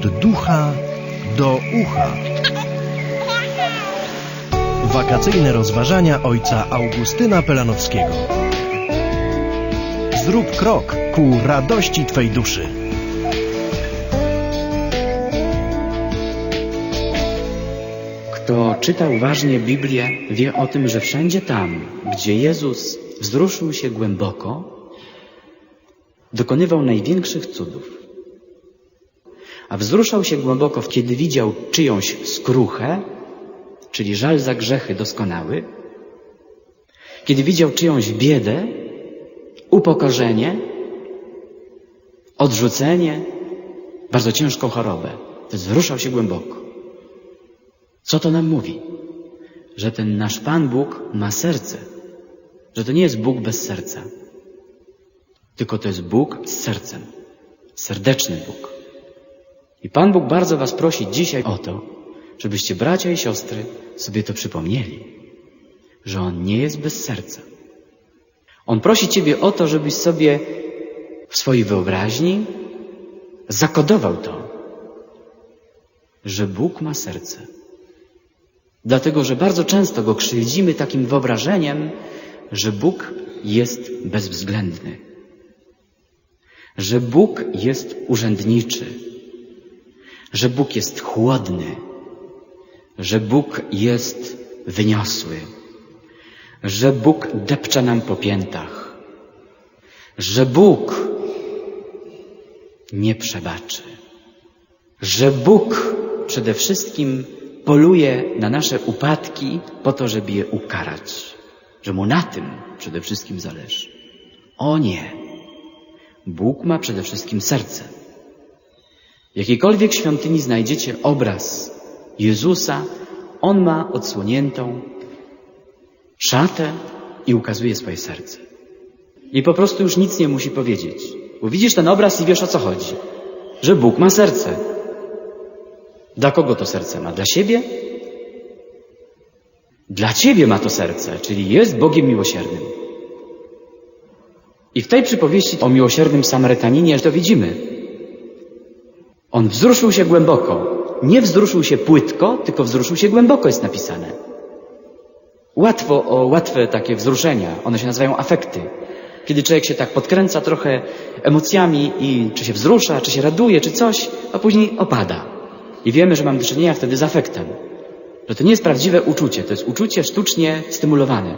Od ducha do ucha. Wakacyjne rozważania ojca Augustyna Pelanowskiego. Zrób krok ku radości Twej duszy. Kto czyta uważnie Biblię, wie o tym, że wszędzie tam, gdzie Jezus wzruszył się głęboko, dokonywał największych cudów. A wzruszał się głęboko, kiedy widział czyjąś skruchę, czyli żal za grzechy doskonały, kiedy widział czyjąś biedę, upokorzenie, odrzucenie, bardzo ciężką chorobę. Wzruszał się głęboko. Co to nam mówi? Że ten nasz Pan Bóg ma serce. Że to nie jest Bóg bez serca. Tylko to jest Bóg z sercem. Serdeczny Bóg. I Pan Bóg bardzo Was prosi dzisiaj o to, żebyście bracia i siostry sobie to przypomnieli. Że On nie jest bez serca. On prosi Ciebie o to, żebyś sobie w swojej wyobraźni zakodował to, że Bóg ma serce. Dlatego, że bardzo często go krzywdzimy takim wyobrażeniem, że Bóg jest bezwzględny, że Bóg jest urzędniczy, że Bóg jest chłodny, że Bóg jest wyniosły, że Bóg depcze nam po piętach, że Bóg nie przebaczy, że Bóg przede wszystkim poluje na nasze upadki po to, żeby je ukarać. Że mu na tym przede wszystkim zależy. O nie. Bóg ma przede wszystkim serce. W jakiejkolwiek świątyni znajdziecie obraz Jezusa, on ma odsłoniętą szatę i ukazuje swoje serce. I po prostu już nic nie musi powiedzieć. Bo widzisz ten obraz i wiesz o co chodzi. Że Bóg ma serce. Dla kogo to serce ma? Dla siebie? Dla ciebie ma to serce, czyli jest Bogiem miłosiernym. I w tej przypowieści o miłosiernym Samarytaninie to widzimy. On wzruszył się głęboko. Nie wzruszył się płytko, tylko wzruszył się głęboko, jest napisane. Łatwo o łatwe takie wzruszenia, one się nazywają afekty. Kiedy człowiek się tak podkręca trochę emocjami i czy się wzrusza, czy się raduje, czy coś, a później opada. I wiemy, że mamy do czynienia wtedy z afektem. Że to nie jest prawdziwe uczucie, to jest uczucie sztucznie stymulowane.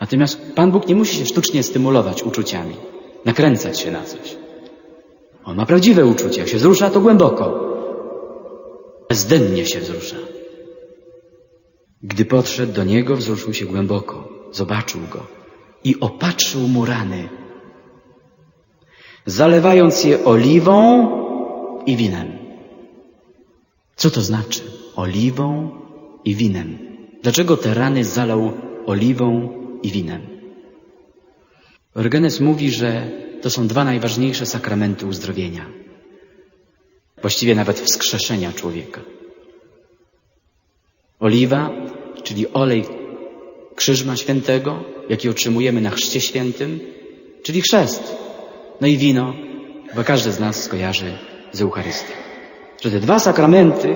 Natomiast Pan Bóg nie musi się sztucznie stymulować uczuciami, nakręcać się na coś. On ma prawdziwe uczucie, jak się wzrusza, to głęboko. Bezdennie się wzrusza. Gdy podszedł do niego, wzruszył się głęboko, zobaczył go i opatrzył mu rany, zalewając je oliwą i winem. Co to znaczy? Oliwą i winem. Dlaczego te rany zalał oliwą i winem? Orgenes mówi, że to są dwa najważniejsze sakramenty uzdrowienia. Właściwie nawet wskrzeszenia człowieka. Oliwa, czyli olej krzyżma świętego, jaki otrzymujemy na chrzcie świętym, czyli chrzest. No i wino, bo każdy z nas skojarzy z Eucharystią że te dwa sakramenty,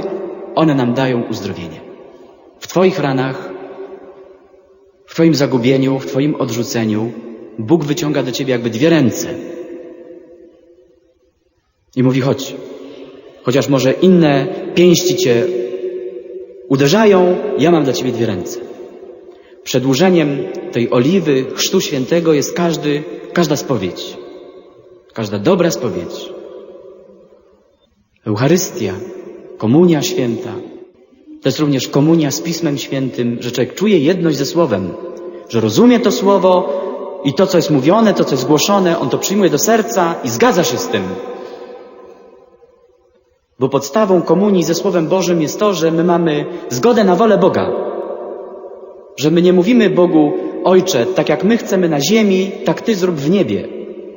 one nam dają uzdrowienie. W Twoich ranach, w Twoim zagubieniu, w Twoim odrzuceniu, Bóg wyciąga do Ciebie jakby dwie ręce i mówi: chodź. Chociaż może inne pięści Cię uderzają, ja mam dla Ciebie dwie ręce. Przedłużeniem tej oliwy Chrztu Świętego jest każdy, każda spowiedź. Każda dobra spowiedź. Eucharystia, komunia święta, to jest również komunia z Pismem Świętym, że człowiek czuje jedność ze Słowem, że rozumie to Słowo i to, co jest mówione, to, co jest głoszone, on to przyjmuje do serca i zgadza się z tym. Bo podstawą komunii ze Słowem Bożym jest to, że my mamy zgodę na wolę Boga. Że my nie mówimy Bogu, Ojcze, tak jak my chcemy na ziemi, tak Ty zrób w niebie.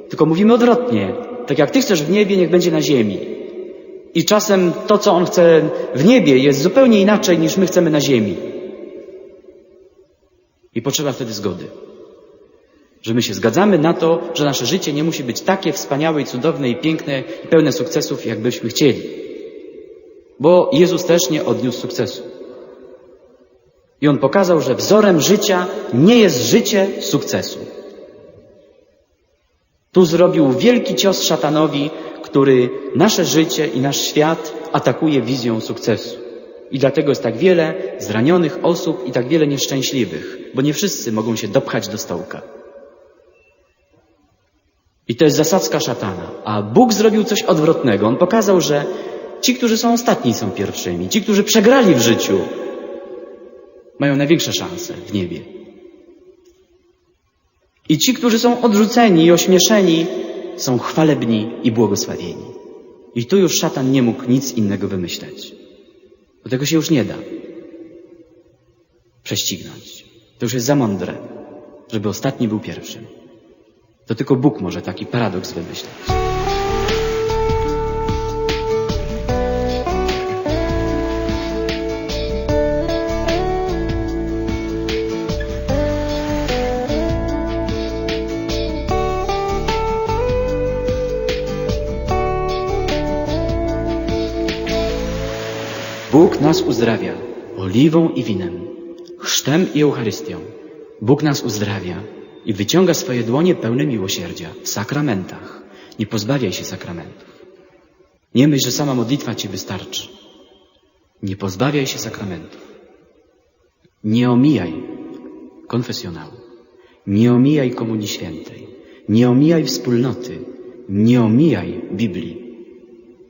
Tylko mówimy odwrotnie. Tak jak Ty chcesz w niebie, niech będzie na ziemi. I czasem to, co On chce w niebie, jest zupełnie inaczej niż my chcemy na ziemi. I potrzeba wtedy zgody. Że my się zgadzamy na to, że nasze życie nie musi być takie wspaniałe i cudowne i piękne i pełne sukcesów, jakbyśmy chcieli. Bo Jezus też nie odniósł sukcesu. I on pokazał, że wzorem życia nie jest życie sukcesu. Tu zrobił wielki cios szatanowi, który nasze życie i nasz świat atakuje wizją sukcesu. I dlatego jest tak wiele zranionych osób i tak wiele nieszczęśliwych, bo nie wszyscy mogą się dopchać do stołka. I to jest zasadzka szatana. A Bóg zrobił coś odwrotnego. On pokazał, że ci, którzy są ostatni, są pierwszymi. Ci, którzy przegrali w życiu, mają największe szanse w niebie. I ci, którzy są odrzuceni i ośmieszeni, są chwalebni i błogosławieni. I tu już szatan nie mógł nic innego wymyśleć. Bo tego się już nie da prześcignąć. To już jest za mądre, żeby ostatni był pierwszym. To tylko Bóg może taki paradoks wymyśleć. Bóg nas uzdrawia oliwą i winem, chrztem i Eucharystią. Bóg nas uzdrawia i wyciąga swoje dłonie pełne miłosierdzia w sakramentach. Nie pozbawiaj się sakramentów. Nie myśl, że sama modlitwa ci wystarczy. Nie pozbawiaj się sakramentów. Nie omijaj konfesjonału. Nie omijaj Komunii Świętej. Nie omijaj wspólnoty. Nie omijaj Biblii.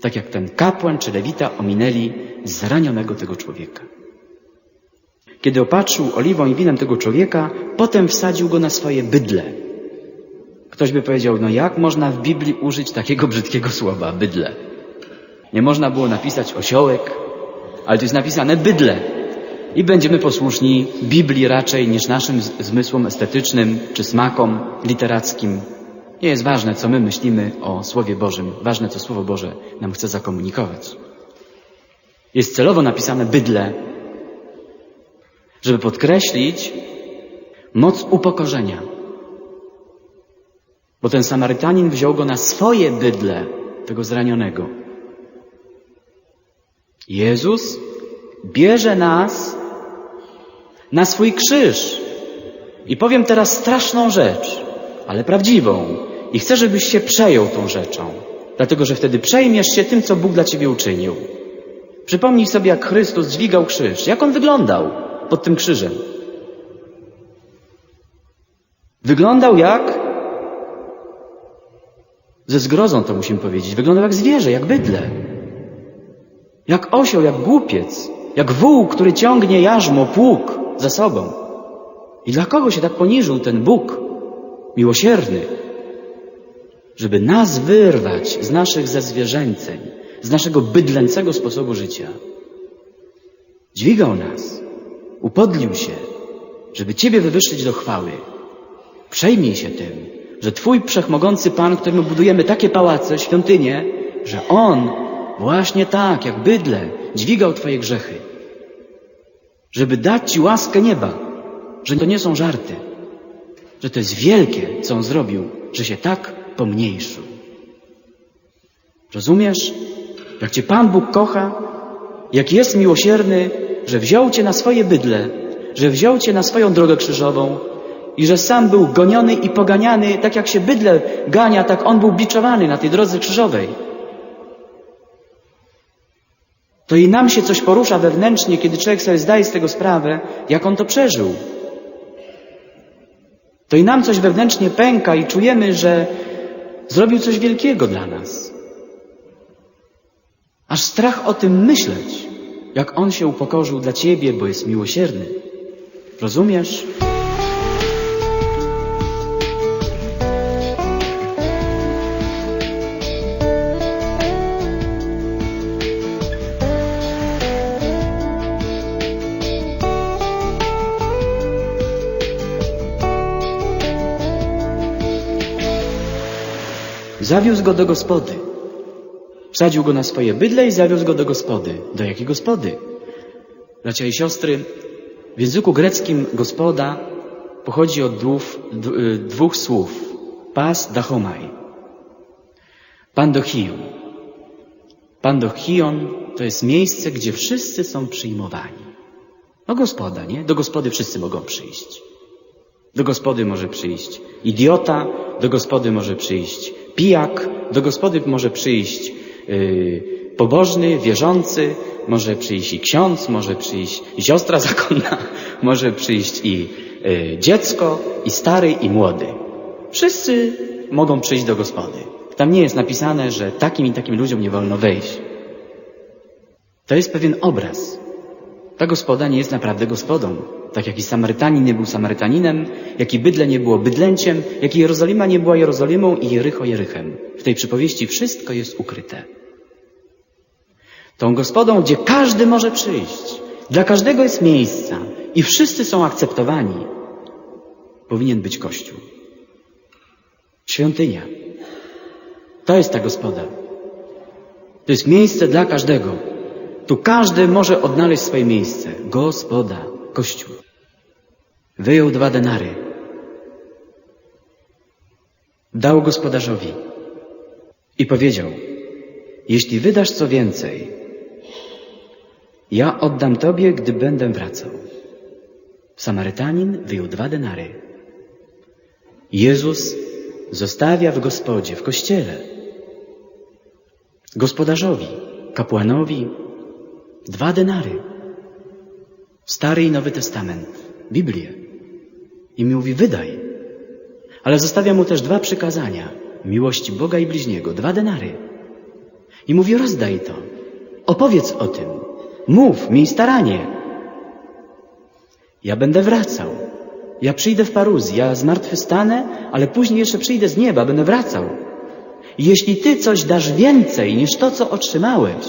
Tak jak ten kapłan czy lewita ominęli zranionego tego człowieka. Kiedy opatrzył oliwą i winem tego człowieka, potem wsadził go na swoje bydle. Ktoś by powiedział, no jak można w Biblii użyć takiego brzydkiego słowa, bydle? Nie można było napisać osiołek, ale tu jest napisane bydle. I będziemy posłuszni Biblii raczej niż naszym zmysłom estetycznym czy smakom literackim. Nie jest ważne, co my myślimy o Słowie Bożym, ważne, co Słowo Boże nam chce zakomunikować. Jest celowo napisane bydle, żeby podkreślić moc upokorzenia. Bo ten Samarytanin wziął go na swoje bydle, tego zranionego. Jezus bierze nas na swój krzyż. I powiem teraz straszną rzecz, ale prawdziwą. I chcę, żebyś się przejął tą rzeczą. Dlatego, że wtedy przejmiesz się tym, co Bóg dla ciebie uczynił. Przypomnij sobie, jak Chrystus dźwigał krzyż. Jak on wyglądał pod tym krzyżem? Wyglądał jak? Ze zgrozą to musimy powiedzieć. Wyglądał jak zwierzę, jak bydlę. Jak osioł, jak głupiec. Jak wół, który ciągnie jarzmo, pług za sobą. I dla kogo się tak poniżył ten Bóg? Miłosierny. Żeby nas wyrwać z naszych zezwierzęceń, z naszego bydlęcego sposobu życia. Dźwigał nas, upodlił się, żeby Ciebie wywyższyć do chwały. Przejmij się tym, że Twój wszechmogący Pan, któremu budujemy takie pałace, świątynie, że On właśnie tak, jak bydle, dźwigał Twoje grzechy. Żeby dać Ci łaskę nieba, że to nie są żarty, że to jest wielkie, co On zrobił, że się tak pomniejszył. Rozumiesz? Jak Cię Pan Bóg kocha, jak jest miłosierny, że wziął Cię na swoje bydle, że wziął Cię na swoją drogę krzyżową i że sam był goniony i poganiany, tak jak się bydle gania, tak On był biczowany na tej drodze krzyżowej. To i nam się coś porusza wewnętrznie, kiedy człowiek sobie zdaje z tego sprawę, jak on to przeżył. To i nam coś wewnętrznie pęka i czujemy, że zrobił coś wielkiego dla nas. Aż strach o tym myśleć, jak on się upokorzył dla ciebie, bo jest miłosierny. Rozumiesz? Zawiózł go do gospody. Wsadził go na swoje bydle i zawiózł go do gospody. Do jakiej gospody? Bracia i siostry, w języku greckim gospoda pochodzi od dwóch, y, dwóch słów. Pas dachomai. Pandochiu. Pandochion to jest miejsce, gdzie wszyscy są przyjmowani. No gospoda, nie? Do gospody wszyscy mogą przyjść. Do gospody może przyjść idiota, do gospody może przyjść pijak, do gospody może przyjść yy, pobożny, wierzący, może przyjść i ksiądz, może przyjść siostra zakonna, może przyjść i yy, dziecko, i stary, i młody. Wszyscy mogą przyjść do gospody. Tam nie jest napisane, że takim i takim ludziom nie wolno wejść. To jest pewien obraz. Ta gospoda nie jest naprawdę gospodą. Tak jak i Samarytanin nie był Samarytaninem, jak i bydle nie było bydlęciem, jak i Jerozolima nie była Jerozolimą i Jericho Jerychem. W tej przypowieści wszystko jest ukryte. Tą gospodą, gdzie każdy może przyjść, dla każdego jest miejsca i wszyscy są akceptowani, powinien być Kościół. Świątynia. To jest ta gospoda. To jest miejsce dla każdego. Tu każdy może odnaleźć swoje miejsce. Gospoda, Kościół. Wyjął dwa denary. Dał gospodarzowi i powiedział: Jeśli wydasz co więcej, ja oddam tobie, gdy będę wracał. Samarytanin wyjął dwa denary. Jezus zostawia w gospodzie, w kościele, gospodarzowi, kapłanowi dwa denary. Stary i Nowy Testament, Biblię. I mówi, wydaj. Ale zostawia mu też dwa przykazania. Miłości Boga i bliźniego, dwa denary. I mówi, rozdaj to. Opowiedz o tym. Mów, miej staranie. Ja będę wracał. Ja przyjdę w paruzji, ja zmartwychwstanę, ale później jeszcze przyjdę z nieba, będę wracał. I jeśli ty coś dasz więcej niż to, co otrzymałeś,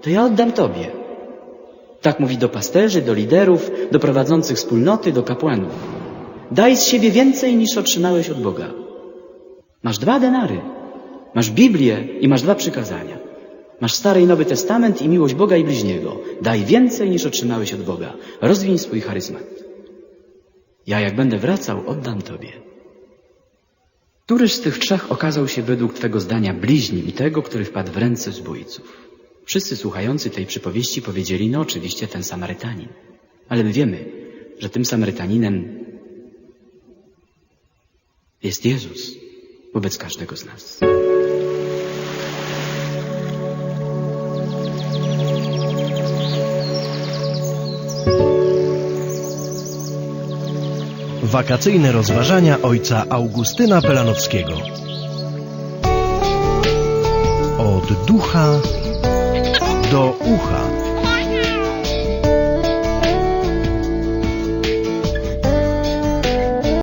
to ja oddam tobie. Tak mówi do pasterzy, do liderów, do prowadzących wspólnoty, do kapłanów. Daj z siebie więcej niż otrzymałeś od Boga. Masz dwa denary. Masz Biblię i masz dwa przykazania. Masz Stary i Nowy Testament i miłość Boga i bliźniego. Daj więcej niż otrzymałeś od Boga. Rozwiń swój charyzmat. Ja jak będę wracał, oddam Tobie. Któryż z tych trzech okazał się według Twego zdania bliźnim tego, który wpadł w ręce zbójców? Wszyscy słuchający tej przypowieści powiedzieli, no oczywiście ten Samarytanin. Ale my wiemy, że tym Samarytaninem jest Jezus wobec każdego z nas. Wakacyjne rozważania ojca Augustyna Pelanowskiego. Od ducha do ucha.